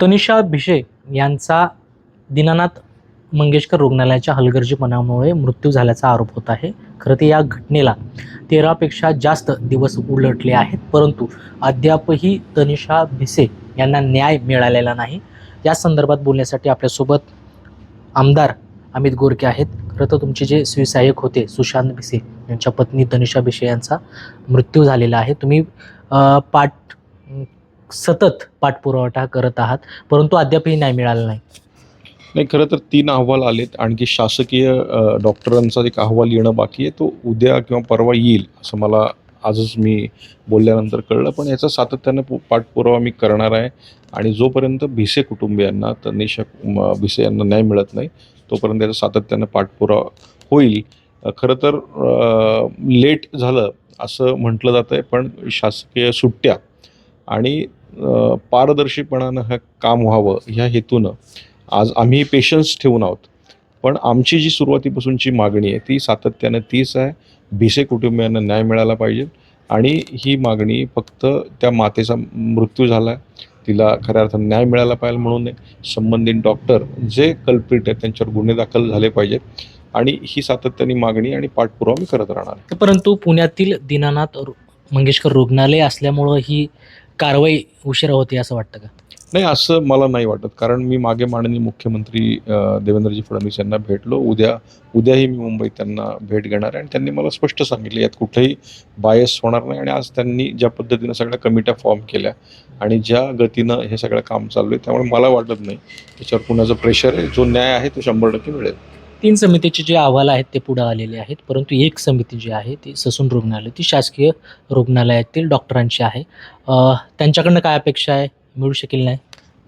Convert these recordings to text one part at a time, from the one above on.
तनिषा भिशे यांचा दीनानाथ मंगेशकर रुग्णालयाच्या हलगर्जीपणामुळे मृत्यू झाल्याचा आरोप होत आहे. खरं तर या घटनेला तेरापेक्षा जास्त दिवस उलटले आहेत परंतु अद्यापही तनिषा भिसे यांना न्याय मिळालेला नाही. या संदर्भात बोलण्यासाठी आपल्यासोबत आमदार अमित गोरके आहेत. खरं तर तुमचे जे स्वीसहाय्यक होते सुशांत भिसे यांच्या पत्नी तनिषा भिसे यांचा मृत्यू झालेला आहे. तुम्ही पाठ सतत पाठपुरवठा करत आहात परंतु अद्यापही नाही मिळाला नाही. नाही खरं तर तीन अहवाल आलेत. आणखी शासकीय डॉक्टरांचा एक अहवाल येणं बाकी आहे. तो उद्या किंवा परवा येईल असं मला आजच मी बोलल्यानंतर कळलं. पण याचा सातत्यानं पु- पाठपुरावा मी करणार आहे. आणि जोपर्यंत भिसे कुटुंबियांना तनिषा भिसे यांना न्याय मिळत नाही तोपर्यंत याचा सातत्यानं पाठपुरावा होईल. खरं तर लेट झालं असं म्हटलं जातं आहे पण शासकीय सुट्ट्या आणि पारदर्शीपणानं हे काम व्हावं ह्या हेतूनं आज आम्ही पेशन्स ठेवून आहोत. पण आमची जी सुरुवातीपासूनची मागणी आहे ती सातत्यानं तीच आहे. भिसे कुटुंबियांना न्याय मिळाला पाहिजे आणि ही मागणी फक्त त्या मातेचा मृत्यू झाला आहे. तिला खऱ्या अर्थानं न्याय मिळाला पाहिजे म्हणून संबंधित डॉक्टर जे कल्प्रिट आहेत त्यांच्यावर गुन्हे दाखल झाले पाहिजेत आणि ही सातत्याने मागणी आणि पाठपुरावा मी करत राहणार परंतु पुण्यातील दीनानाथ रु- मंगेशकर रुग्णालय असल्यामुळं ही कारवाई उशिरा होते असं वाटतं का? नाही असं मला नाही वाटत. कारण मी मागे माननीय मुख्यमंत्री देवेंद्रजी फडणवीस यांना भेटलो. उद्या उद्याही मी मुंबईत त्यांना भेट घेणार आहे. आणि त्यांनी मला स्पष्ट सांगितले यात कुठेही बायस होणार नाही. आणि आज त्यांनी ज्या पद्धतीनं सगळ्या कमिट्या फॉर्म केल्या आणि ज्या गतीनं हे सगळं काम चालू आहे त्यामुळे मला वाटत नाही त्याच्यावर कुणाचं प्रेशर आहे. जो न्याय आहे तो शंभर टक्के मिळेल. तीन समितीचे जे अहवाल आहेत ते पुढे आलेले आहेत. परंतु एक समिती जी आहे ती ससून रुग्णालय ती शासकीय रुग्णालयातील डॉक्टरांची आहे. त्यांच्याकडनं काय अपेक्षा आहे? मिळू शकेल नाही?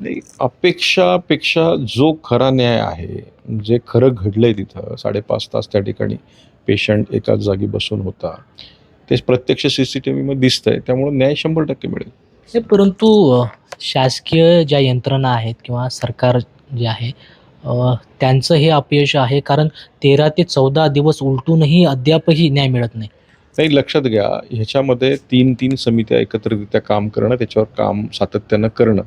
नाही अपेक्षापेक्षा जो खरा न्याय आहे जे खरं घडलंय तिथं साडेपाच तास त्या ठिकाणी पेशंट एकाच जागी बसून होता तेच प्रत्यक्ष सी सी टी व्हीमध्ये दिसतंय त्यामुळे न्याय शंभर टक्के मिळेल. परंतु शासकीय ज्या यंत्रणा आहेत किंवा सरकार जे आहे त्यांचं हे अपयश आहे कारण तेरा ते चौदा दिवस उलटूनही अद्यापही न्याय मिळत नाही. नाही लक्षात घ्या ह्याच्यामध्ये तीन तीन समित्या एकत्रितरित्या काम करणं त्याच्यावर काम सातत्यानं करणं.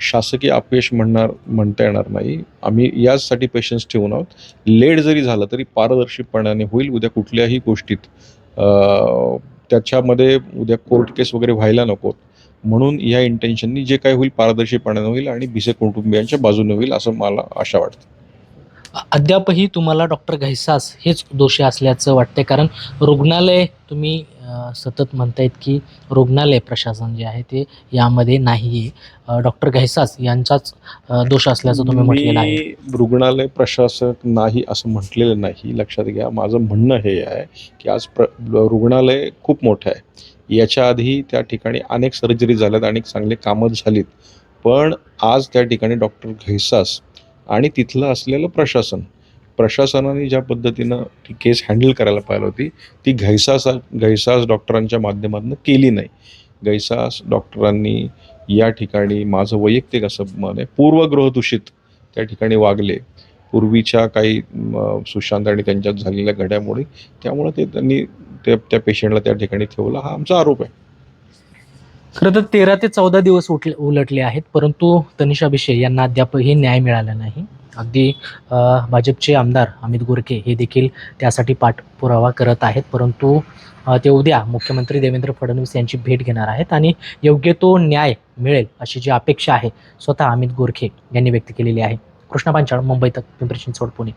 शासकीय अपयश म्हणणार म्हणता येणार नाही. आम्ही याचसाठी पेशन्स ठेवून आहोत. लेट जरी झालं तरी पारदर्शीपणाने होईल. उद्या कुठल्याही गोष्टीत त्याच्यामध्ये उद्या कोर्ट केस वगैरे व्हायला नकोत म्हणून या इंटेन्शननी जे काय होईल पारदर्शीपणाने होईल आणि भिसे कुटुंबियांच्या बाजूने होईल असं मला आशा वाटते. अद्यापही तुम्हाला डॉक्टर घैसास हेच दोषी असल्याचं वाटतंय कारण रुग्णालय तुम्ही सतत म्हणतायत की रुग्णालय प्रशासन जे आहे ते यामध्ये नाही आहे डॉक्टर घैसास यांचाच दोष असल्याचं तुम्ही म्हटलेलं आहे. रुग्णालय प्रशासक नाही असं म्हटलेलं नाही. लक्षात घ्या माझं म्हणणं हे आहे की आज प्र रुग्णालय खूप मोठं आहे. याच्या आधी त्या ठिकाणी अनेक सर्जरी झाल्यात अनेक चांगले कामं झालीत. पण आज त्या ठिकाणी डॉक्टर घैसास आणि तिथलं असलेलं प्रशासन प्रशासनाने ज्या पद्धतीनं ती केस हँडल करायला पाहिजे होती ती घैसास घैसास डॉक्टरांच्या माध्यमातून केली नाही. गैसास डॉक्टरांनी या ठिकाणी माझं वैयक्तिक असं मत आहे पूर्वग्रहदूषित त्या ठिकाणी वागले. पूर्वीच्या काही सुशांत आणि त्यांच्यात झालेल्या घड्यामुळे त्यामुळे ते त्यांनी ते त्या पेशंटला त्या ठिकाणी ठेवला. हा आमचा आरोप आहे. खरं तर तेरा ते चौदा दिवस उठले उलटले आहेत परंतु तनिषा भिशे यांना अद्यापही न्याय मिळाला नाही. अगदी भाजपचे आमदार अमित गोरके हे देखील त्यासाठी पाठपुरावा करत आहेत. परंतु ते उद्या मुख्यमंत्री देवेंद्र फडणवीस यांची भेट घेणार आहेत आणि योग्य तो न्याय मिळेल अशी जी अपेक्षा आहे स्वतः अमित गोरखे यांनी व्यक्त केलेली आहे. कृष्णा पांचाळ मुंबई तक पिंपरी चिंचवड पुणे.